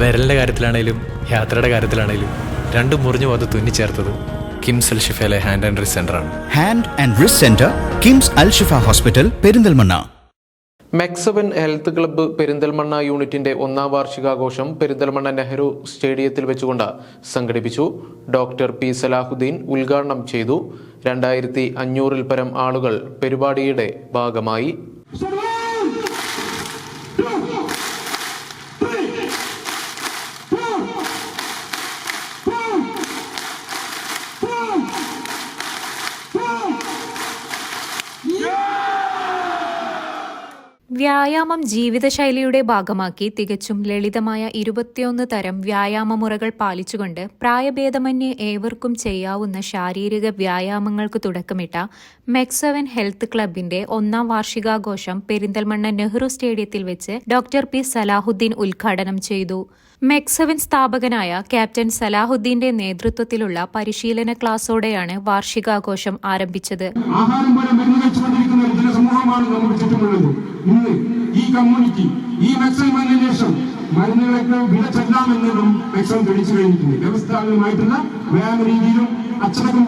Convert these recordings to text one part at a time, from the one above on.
വിരലിന്റെ കാര്യത്തിലാണേലും യാത്രയുടെ കാര്യത്തിലാണേലും രണ്ടും മുറിഞ്ഞു പോകാതെ തുന്നിച്ചേർത്തത് കിംസ് അൽ ഷിഫയിലെ ഹാൻഡ് ആൻഡ് റിസ് ആണ്. Hand and wrist centre KIMS Al Shifa hospital Perinthalmanna. MEC seven health club Perinthalmanna യൂണിറ്റിന്റെ ഒന്നാം വാർഷികാഘോഷം പെരിന്തൽമണ്ണ നെഹ്റു സ്റ്റേഡിയത്തിൽ വെച്ചുകൊണ്ട് സംഘടിപ്പിച്ചു. ഡോക്ടർ പി സലാഹുദ്ദീൻ ഉദ്ഘാടനം ചെയ്തു. രണ്ടായിരത്തി അഞ്ഞൂറിൽ പരം ആളുകൾ പരിപാടിയുടെ ഭാഗമായി. വ്യായാമം ജീവിതശൈലിയുടെ ഭാഗമാക്കി തികച്ചും ലളിതമായ ഇരുപത്തിയൊന്ന് തരം വ്യായാമ മുറകൾ പാലിച്ചുകൊണ്ട് പ്രായഭേദമന്യേ ഏവർക്കും ചെയ്യാവുന്ന ശാരീരിക വ്യായാമങ്ങൾക്ക് തുടക്കമിട്ട മെക്സവൻ ഹെൽത്ത് ക്ലബിന്റെ ഒന്നാം വാർഷികാഘോഷം പെരിന്തൽമണ്ണ നെഹ്റു സ്റ്റേഡിയത്തിൽ വെച്ച് ഡോക്ടർ പി സലാഹുദ്ദീൻ ഉദ്ഘാടനം ചെയ്തു. മെക്സവൻ സ്ഥാപകനായ ക്യാപ്റ്റൻ സലാഹുദ്ദീന്റെ നേതൃത്വത്തിലുള്ള പരിശീലന ക്ലാസോടെയാണ് വാർഷികാഘോഷം ആരംഭിച്ചത്. ജനസമൂഹമാണ് ഇന്ന് ഈ കമ്മ്യൂണിറ്റി ഈ വന്ന ശേഷം മരുന്നുകളൊക്കെ വില ചെല്ലാമെന്നതും മെക്സൺ തെളിച്ചു കഴിഞ്ഞിട്ടുണ്ട്. വ്യവസ്ഥാപിതമായിട്ടുള്ള വ്യായാമ രീതിയിലും അച്ചടക്കം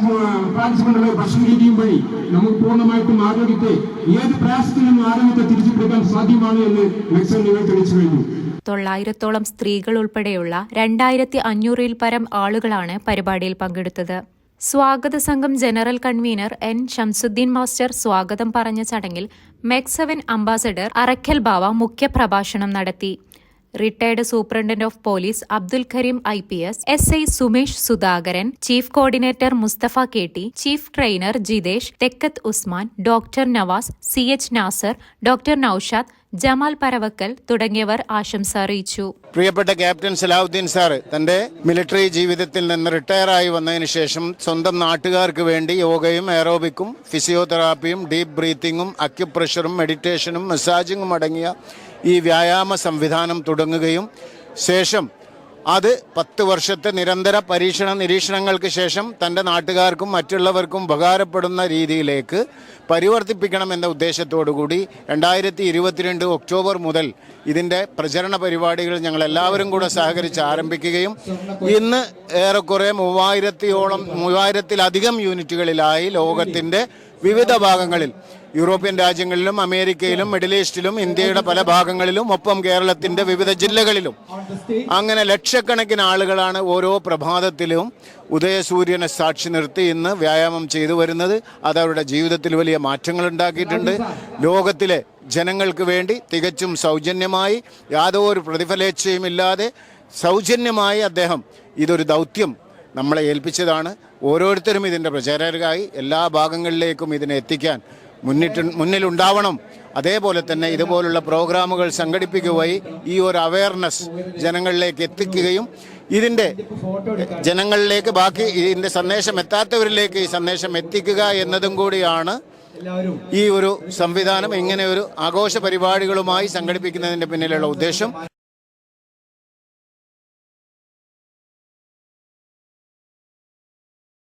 പാലിച്ചുകൊണ്ടുള്ള ഭക്ഷണ രീതിയും വഴി നമുക്ക് പൂർണമായിട്ടും ആരോഗ്യത്തെ ഏത് പ്രയാസത്തിൽ നിന്നും ആരോഗ്യത്തെ തിരിച്ചു പിടിക്കാൻ സാധ്യമാണ് എന്ന് നിങ്ങൾ തെളിച്ചു കഴിഞ്ഞു. തൊള്ളായിരത്തോളം സ്ത്രീകൾ ഉൾപ്പെടെയുള്ള രണ്ടായിരത്തി അഞ്ഞൂറിൽ പരം ആളുകളാണ് പരിപാടിയിൽ പങ്കെടുത്തത്. സ്വാഗത സംഘം general convener N. Shamsuddeen master സ്വാഗതം പറഞ്ഞ ചടങ്ങിൽ MEC seven ambassador Arakkal Bava മുഖ്യപ്രഭാഷണം നടത്തി retired superintendent of police Abdul Kareem I P S S I Sumesh Sudhakaran chief coordinator Mustafa K T chief trainer Jithesh Thekkath Usman doctor Navas C H Nasar doctor Noushad Jamal Paravakkal തുടങ്ങിയവർ ആശംസ അറിയിച്ചു. പ്രിയപ്പെട്ട captain Salahuddin sir തന്റെ military ജീവിതത്തിൽ നിന്ന് റിട്ടയറായി വന്നതിന് ശേഷം സ്വന്തം നാട്ടുകാർക്ക് വേണ്ടി യോഗയും എയറോബിക്കും ഫിസിയോതെറാപ്പിയും ഡീപ്പ് ബ്രീത്തിങ്ങും അക്യുപ്രഷറും മെഡിറ്റേഷനും മസാജിങ്ങും അടങ്ങിയ ഈ വ്യായാമ സംവിധാനം തുടങ്ങുകയും ശേഷം അത് പത്ത് വർഷത്തെ നിരന്തര പരീക്ഷണ നിരീക്ഷണങ്ങൾക്ക് ശേഷം തന്റെ നാട്ടുകാർക്കും മറ്റുള്ളവർക്കും ഉപകാരപ്പെടുന്ന രീതിയിലേക്ക് പരിവർത്തിപ്പിക്കണമെന്ന ഉദ്ദേശത്തോടുകൂടി രണ്ടായിരത്തി ഇരുപത്തിരണ്ട് ഒക്ടോബർ മുതൽ ഇതിന്റെ പ്രചരണ പരിപാടികൾ ഞങ്ങൾ എല്ലാവരും കൂടെ സഹകരിച്ച് ആരംഭിക്കുകയും ഇന്ന് ഏറെക്കുറെ മൂവായിരത്തിയോളം മൂവായിരത്തിലധികം യൂണിറ്റുകളിലായി ലോകത്തിന്റെ വിവിധ ഭാഗങ്ങളിൽ യൂറോപ്യൻ രാജ്യങ്ങളിലും അമേരിക്കയിലും മിഡിൽ ഈസ്റ്റിലും ഇന്ത്യയുടെ പല ഭാഗങ്ങളിലും ഒപ്പം കേരളത്തിന്റെ വിവിധ ജില്ലകളിലും. അങ്ങനെ ലക്ഷക്കണക്കിന് ആളുകളാണ് ഓരോ പ്രഭാതത്തിലും ഉദയസൂര്യനെ സാക്ഷി നിർത്തി ഇന്ന് വ്യായാമം ചെയ്തു വരുന്നത്. അത് അവരുടെ ജീവിതത്തിൽ വലിയ മാറ്റങ്ങൾ ഉണ്ടാക്കിയിട്ടുണ്ട്. ലോകത്തിലെ ജനങ്ങൾക്ക് വേണ്ടി തികച്ചും സൗജന്യമായി യാതൊരു പ്രതിഫലേച്ഛയും ഇല്ലാതെ സൗജന്യമായി അദ്ദേഹം ഇതൊരു ദൗത്യം നമ്മളെ ഏൽപ്പിച്ചതാണ്. ഓരോരുത്തരും ഇതിന്റെ പ്രചാരകരായി എല്ലാ ഭാഗങ്ങളിലേക്കും ഇതിനെ എത്തിക്കാൻ മുന്നിട്ട് മുന്നിലുണ്ടാവണം. അതേപോലെ തന്നെ ഇതുപോലുള്ള പ്രോഗ്രാമുകൾ സംഘടിപ്പിക്കുകയും ഈ ഒരു അവയർനെസ് ജനങ്ങളിലേക്ക് എത്തിക്കുകയും ഇതിന്റെ ജനങ്ങളിലേക്ക് ബാക്കി ഇതിന്റെ സന്ദേശം എത്താത്തവരിലേക്ക് ഈ സന്ദേശം എത്തിക്കുക എന്നതും കൂടിയാണ് ഈ ഒരു സംവിധാനം. ഇങ്ങനെ ഒരു ആഘോഷ പരിപാടികളുമായി സംഘടിപ്പിക്കുന്നതിന്റെ പിന്നിലുള്ള ഉദ്ദേശം.